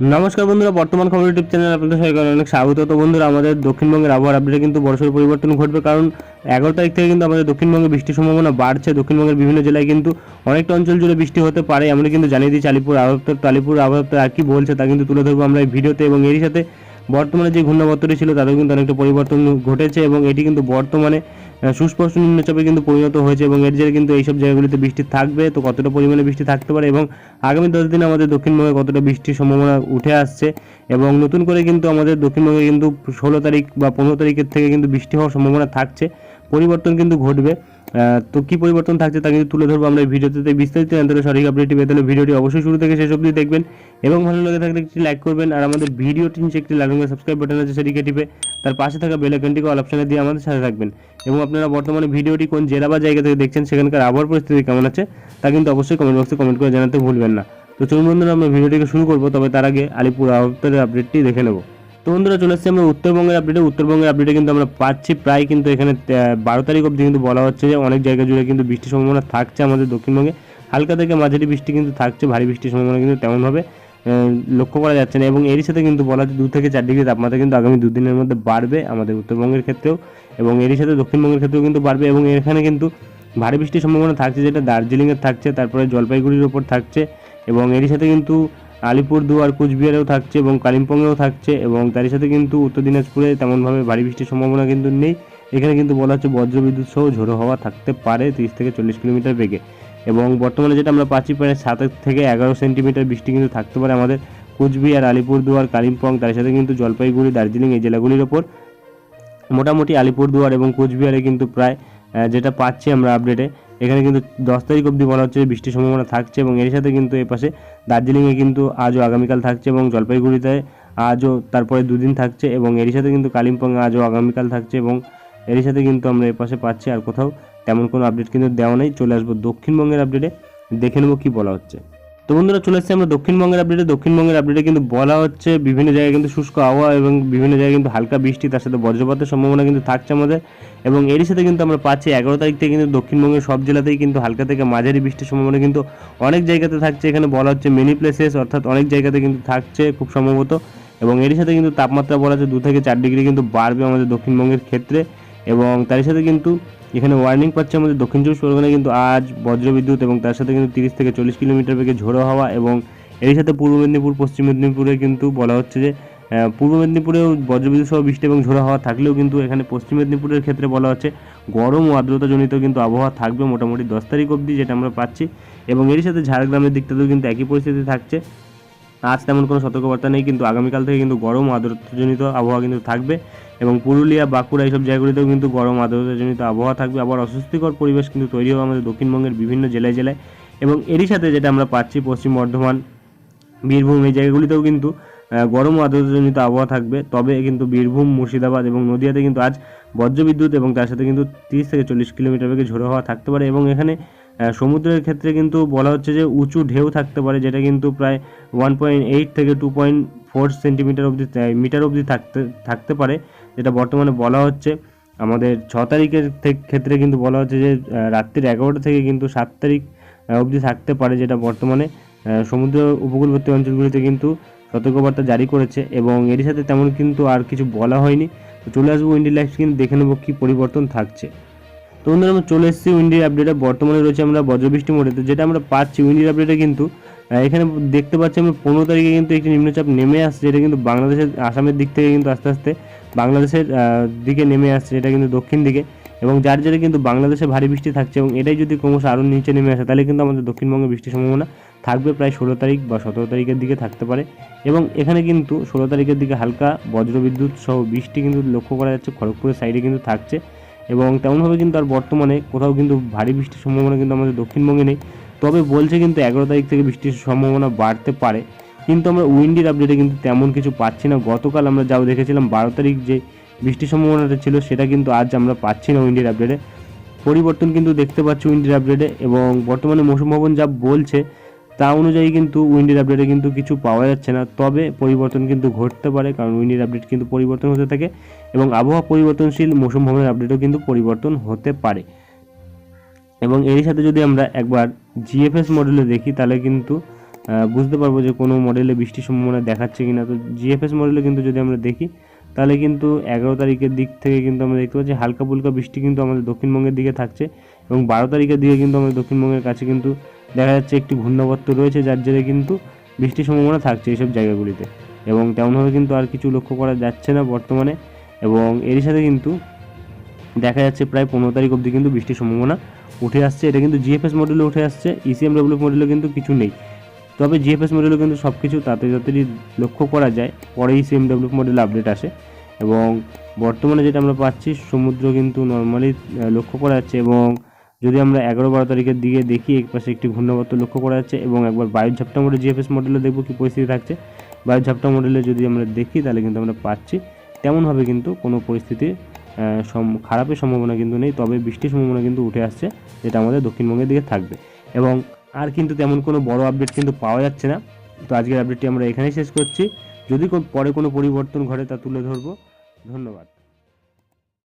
নমস্কার বন্ধুরা, বর্তমান খবর ইউটিউব চ্যানেল আপনাদের সবাইকে অনেক স্বাগত। তো বন্ধুরা, আমাদের দক্ষিণবঙ্গের আবহাওয়ার আপডেটে কিন্তু বড়সড় পরিবর্তন ঘটবে কারণ এগারো তারিখ থেকে কিন্তু আমাদের দক্ষিণবঙ্গে বৃষ্টির সম্ভাবনা বাড়ছে। দক্ষিণবঙ্গের বিভিন্ন জেলায় কিন্তু অনেকটা অঞ্চল জুড়ে বৃষ্টি হতে পারে আমরা কিন্তু জানিয়ে দিচ্ছি আলিপুর আবহাওয়া দপ্তর তো আলিপুর আবহাওয়া আর কি বলছে তা কিন্তু তুলে ধরবো আমরা এই ভিডিওতে। এবং এরই সাথে বর্তমানে যে ঘূর্ণাবর্তটি ছিল তাদের কিন্তু অনেকটা পরিবর্তন ঘটেছে এবং এটি কিন্তু বর্তমানে সুস্পষ্ট নিম্নচাপে কিন্তু পরিণত হয়েছে এবং এর জেরে কিন্তু এইসব জায়গাগুলিতে বৃষ্টি থাকবে। তো কতটা পরিমাণে বৃষ্টি থাকতে পারে এবং আগামী দশ দিন আমাদের দক্ষিণবঙ্গে কতটা বৃষ্টির সম্ভাবনা উঠে আসছে এবং নতুন করে কিন্তু আমাদের দক্ষিণবঙ্গে কিন্তু ষোলো তারিখ বা পনেরো তারিখের থেকে কিন্তু বৃষ্টি হওয়ার সম্ভাবনা থাকছে। পরিবর্তন কিন্তু ঘটবে। তো কী পরিবর্তন থাকছে তা কিন্তু তুলে ধরবো আমরা এই ভিডিওতে। বিস্তারিত জানতে সঠিক আপডেটটি পেতে হলে ভিডিওটি অবশ্যই শুরু থেকে শেষ অবধি দেখবেন এবং ভালো লাগে থাকলে একটি লাইক করবেন। আর আমাদের ভিডিওটি নিচে একটি রঙের সাবস্ক্রাইব বাটন আছে সেটিকে টিপে তার পাশে থাকা বেল আইকনটিকে অল অপশনে দিয়ে আমাদের সাথে থাকবেন। এবং আপনারা বর্তমানে ভিডিওটি কোন জেলা বা জায়গা থেকে দেখছেন, সেখানকার আবহাওয়ার পরিস্থিতি কেমন আছে, তা কিন্তু অবশ্যই কমেন্ট বক্সে কমেন্ট করে জানাতে ভুলবেন না। তো চলুন বন্ধুরা, আমরা ভিডিওটিকে শুরু করব, তবে তার আগে আলিপুর আবহাওয়ার আপডেটটি দেখে নেব। তো বন্ধুরা, চলে এসেছি আমরা উত্তরবঙ্গের আপডেটে উত্তরবঙ্গের আপডেটে কিন্তু আমরা পাচ্ছি প্রায় কিন্তু এখানে বারো তারিখ অবধি কিন্তু বলা হচ্ছে যে অনেক জায়গা জুড়ে কিন্তু বৃষ্টির সম্ভাবনা থাকছে আমাদের দক্ষিণবঙ্গে। হালকা থেকে মাঝারি বৃষ্টি কিন্তু থাকছে, ভারী বৃষ্টির সম্ভাবনা কিন্তু তেমনভাবে। লক্ষ্য করা যাচ্ছে না এবং এরই সাথে কিন্তু বলা দু থেকে চার ডিগ্রি তাপমাত্রা কিন্তু আগামী দুদিনের মধ্যে বাড়বে আমাদের উত্তরবঙ্গের ক্ষেত্রেও এবং এরই সাথে দক্ষিণবঙ্গের ক্ষেত্রেও কিন্তু বাড়বে এবং এখানে কিন্তু ভারী বৃষ্টির সম্ভাবনা থাকছে, যেটা দার্জিলিংয়ের থাকছে, তারপরে জলপাইগুড়ির ওপর থাকছে এবং এরই সাথে কিন্তু আলিপুরদুয়ার, কুচবিহারেও থাকছে এবং কালিম্পংয়েও থাকছে এবং তারই সাথে কিন্তু উত্তর দিনাজপুরে তেমনভাবে ভারী বৃষ্টির সম্ভাবনা কিন্তু নেই। এখানে কিন্তু বলা হচ্ছে বজ্রবিদ্যুৎ সহ ঝোড়ো হওয়া থাকতে পারে তিরিশ থেকে চল্লিশ কিলোমিটার বেগে। এবং বর্তমানে যেটা আমরা পাচ্ছি প্রায় সাত থেকে এগারো সেন্টিমিটার বৃষ্টি কিন্তু থাকতে পারে আমাদের কুচবিহার, আলিপুরদুয়ার, কালিম্পং, তার সাথে কিন্তু জলপাইগুড়ি, দার্জিলিং এই জেলাগুলির ওপর। মোটামুটি আলিপুরদুয়ার এবং কোচবিহারে কিন্তু প্রায় যেটা পাচ্ছি আমরা আপডেটে এখানে কিন্তু দশ তারিখ অবধি বলা হচ্ছে বৃষ্টির সম্ভাবনা থাকছে এবং এর সাথে কিন্তু এপাশে দার্জিলিংয়ে কিন্তু আজও আগামীকাল থাকছে এবং জলপাইগুড়িতে আজও তারপরে দুদিন থাকছে এবং এরই সাথে কিন্তু কালিম্পংয়ে আজও আগামীকাল থাকছে এবং এরই সাথে কিন্তু আমরা এপাশে পাচ্ছি আর কোথাও তেমন কোনো আপডেট কিন্তু দেওয়া নেই। চলে আসব দক্ষিণবঙ্গের আপডেটে দেখে নেব কী বলা হচ্ছে। তো বন্ধুরা, চলে এসেছি আমরা দক্ষিণবঙ্গের আপডেটে দক্ষিণবঙ্গের আপডেটে কিন্তু বলা হচ্ছে, বিভিন্ন জায়গায় কিন্তু শুষ্ক আবহাওয়া এবং বিভিন্ন জায়গায় কিন্তু হালকা বৃষ্টি, তার সাথে বজ্রপাতের সম্ভাবনা কিন্তু থাকছে আমাদের। এবং এরই সাথে কিন্তু আমরা পাচ্ছি এগারো তারিখ থেকে কিন্তু দক্ষিণবঙ্গের সব জেলাতেই কিন্তু হালকা থেকে মাঝারি বৃষ্টির সম্ভাবনা কিন্তু অনেক জায়গাতে থাকছে। এখানে বলা হচ্ছে মেনি প্লেসেস অর্থাৎ অনেক জায়গাতে কিন্তু থাকছে খুব সম্ভবত। এবং এরই সাথে কিন্তু তাপমাত্রা বলা হচ্ছে দু থেকে চার ডিগ্রি কিন্তু বাড়বে আমাদের দক্ষিণবঙ্গের ক্ষেত্রে। এবং তার সাথে কিন্তু এখানে ওয়ার্নিং পাচ্ছে আমাদের দক্ষিণ চব্বিশ পরগনায় কিন্তু আজ বজ্রবিদ্যুৎ এবং তার সাথে কিন্তু তিরিশ থেকে চল্লিশ কিলোমিটার বেগে ঝোড়ো হাওয়া এবং এর সাথে পূর্ব মেদিনীপুর, পশ্চিম মেদিনীপুরে কিন্তু বলা হচ্ছে যে পূর্ব মেদিনীপুরেও বজ্রবিদ্যুৎ সহ বৃষ্টি এবং ঝোড়ো হওয়া থাকলেও কিন্তু এখানে পশ্চিম মেদিনীপুরের ক্ষেত্রে বলা হচ্ছে গরম ও আর্দ্রতাজনিত কিন্তু আবহাওয়া থাকবে মোটামুটি দশ তারিখ অবধি যেটা আমরা পাচ্ছি এবং এর সাথে ঝাড়গ্রামের দিকটাতেও কিন্তু একই পরিস্থিতি থাকছে। আজ তেমন কোনো সতর্কবার্তা নেই, কিন্তু আগামীকাল থেকে কিন্তু গরম আর্দ্রতাজনিত আবহাওয়া কিন্তু থাকবে। এবং পুরুলিয়া, বাঁকুড়া এইসব জায়গাগুলিতেও কিন্তু গরম আর্দ্রতাজনিত আবহাওয়া থাকবে। আবার অস্বস্তিকর পরিবেশ কিন্তু তৈরি হবে আমাদের দক্ষিণবঙ্গের বিভিন্ন জেলায় জেলায়। এবং এরই সাথে যেটা আমরা পাচ্ছি, পশ্চিম বর্ধমান, বীরভূম এই জায়গাগুলিতেও কিন্তু গরম আর্দ্রতাজনিত আবহাওয়া থাকবে। তবে কিন্তু বীরভূম, মুর্শিদাবাদ এবং নদিয়াতে কিন্তু আজ বজ্রবিদ্যুৎ এবং তার সাথে কিন্তু তিরিশ থেকে চল্লিশ কিলোমিটার বেগে ঝোড়ো হওয়া থাকতে পারে। এবং এখানে সমুদ্রের ক্ষেত্রে কিন্তু বলা হচ্ছে যে উঁচু ঢেউ থাকতে পারে, যেটা কিন্তু প্রায় ওয়ান পয়েন্ট এইট থেকে টু পয়েন্ট ফোর সেন্টিমিটার অবধি মিটার অবধি থাকতে থাকতে পারে। যেটা বর্তমানে বলা হচ্ছে, আমাদের ছ তারিখের ক্ষেত্রে কিন্তু বলা হচ্ছে যে রাত্রির এগারোটা থেকে কিন্তু সাত তারিখ অবধি থাকতে পারে যেটা বর্তমানে সমুদ্র উপকূলবর্তী অঞ্চলগুলিতে কিন্তু সতর্কবার্তা জারি করেছে এবং এর সাথে তেমন কিন্তু আর কিছু বলা হয়নি। তো চলে আসব উইন্ডি লাইফ কিন্তু দেখে নেব কী পরিবর্তন থাকছে। তো বন্ধুরা, আমরা চলে এসেছি উইন্ডির আপডেটে, বর্তমানে রয়েছে আমরা বজ্রবৃষ্টি মোড়ে। তো যেটা আমরা পাচ্ছি উইন্ডির আপডেটে কিন্তু এখানে দেখতে পাচ্ছি আমরা পনেরো তারিখে কিন্তু একটি নিম্নচাপ নেমে আসছে, যেটা কিন্তু বাংলাদেশের, আসামের দিক থেকে কিন্তু আস্তে আস্তে বাংলাদেশের দিকে নেমে আসছে এটা কিন্তু দক্ষিণ দিকে। এবং যার জেরে কিন্তু বাংলাদেশে ভারী বৃষ্টি থাকছে এবং এটাই যদি ক্রমশ আরও নিচে নেমে আসে, তাহলে কিন্তু আমাদের দক্ষিণবঙ্গে বৃষ্টির সম্ভাবনা থাকবে প্রায় ষোলো তারিখ বা সতেরো তারিখের দিকে থাকতে পারে। এবং এখানে কিন্তু ষোলো তারিখের দিকে হালকা বজ্রবিদ্যুৎ সহ বৃষ্টি কিন্তু লক্ষ্য করা যাচ্ছে, খড়গপুরের সাইডে কিন্তু থাকছে। এবং তেমনভাবে কিন্তু আর বর্তমানে কোথাও কিন্তু ভারী বৃষ্টির সম্ভাবনা কিন্তু আমাদের দক্ষিণবঙ্গে নেই। তবে বলছে কিন্তু এগারো তারিখ থেকে বৃষ্টির সম্ভাবনা বাড়তে পারে। কিন্তু আমরা উইন্ডির আপডেটে কিন্তু তেমন কিছু পাচ্ছি না। গতকাল আমরা যাও দেখেছিলাম, বারো তারিখ যে বৃষ্টির সম্ভাবনাটা ছিল, সেটা কিন্তু আজ আমরা পাচ্ছি না উইন্ডির আপডেটে পরিবর্তন কিন্তু দেখতে পাচ্ছি উইন্ডির আপডেটে এবং বর্তমানে মৌসুম ভবন যা বলছে, তা অনুযায়ী কিন্তু উইন্ডির আপডেটে কিন্তু কিছু পাওয়া যাচ্ছে না। তবে পরিবর্তন কিন্তু ঘটতে পারে, কারণ উইন্ডির আপডেট কিন্তু পরিবর্তন হতে থাকে এবং আবহাওয়া পরিবর্তনশীল মৌসুম ভবনের আপডেটও কিন্তু পরিবর্তন হতে পারে। এবং এরই সাথে যদি আমরা একবার জিএফএস মডেলে দেখি, তাহলে কিন্তু বুঝতে পারব যে কোনো মডেলে বৃষ্টির সম্ভাবনা দেখাচ্ছে কিনা। তো জিএফএস মডেলে কিন্তু যদি আমরা দেখি, তাহলে কিন্তু এগারো তারিখের দিক থেকে কিন্তু আমরা দেখতে পাচ্ছি হালকা ফুলকা বৃষ্টি কিন্তু আমাদের দক্ষিণবঙ্গের দিকে থাকছে এবং বারো তারিখের দিকে কিন্তু আমাদের দক্ষিণবঙ্গের কাছে কিন্তু দেখা যাচ্ছে একটি ঘূর্ণাবর্ত রয়েছে, যার জেরে কিন্তু বৃষ্টির সম্ভাবনা থাকছে এইসব জায়গাগুলিতে। এবং তেমনভাবে কিন্তু আর কিছু লক্ষ্য করা যাচ্ছে না বর্তমানে এবং এরই সাথে কিন্তু দেখা যাচ্ছে প্রায় পনেরো তারিখ অবধি কিন্তু বৃষ্টির সম্ভাবনা উঠে আসছে। এটা কিন্তু জিএফএস মডেলে উঠে আসছে E ইসিএম ডব্লিউ মডেলে কিন্তু কিছু নেই। তবে জিএফএস মডেলে কিন্তু সব কিছু তাতে তাড়াতাড়ি লক্ষ্য করা যায়, পরেই E ইসিএম ডব্লিউ মডেলে আপডেট আসে। এবং বর্তমানে যেটা আমরা পাচ্ছি, সমুদ্র কিন্তু নর্মালি লক্ষ্য করা যাচ্ছে এবং যদি আমরা এগারো বারো তারিখের দিকে দেখি এক পাশে একটি ঘূর্ণাবর্ত লক্ষ্য করা যাচ্ছে এবং একবার বায়ুর ঝাপটা মডেল জিএফএস মডেলে দেখব কী পরিস্থিতি থাকছে। বায়ুর ঝাপটা মডেলে যদি আমরা দেখি, তাহলে কিন্তু আমরা পাচ্ছি। তেমনভাবে কিন্তু কোনো পরিস্থিতি খারাপের সম্ভাবনা কিন্তু নেই, তবে বৃষ্টির সম্ভাবনা কিন্তু উঠে আসছে, যেটা আমাদের দক্ষিণবঙ্গের দিকে থাকবে। এবং আর কিন্তু তেমন কোনো বড় আপডেট কিন্তু পাওয়া যাচ্ছে না। তো আজকের আপডেটটি আমরা এখানেই শেষ করছি। যদি পরে কোনো পরিবর্তন ঘটে তা তুলে ধরবো। ধন্যবাদ।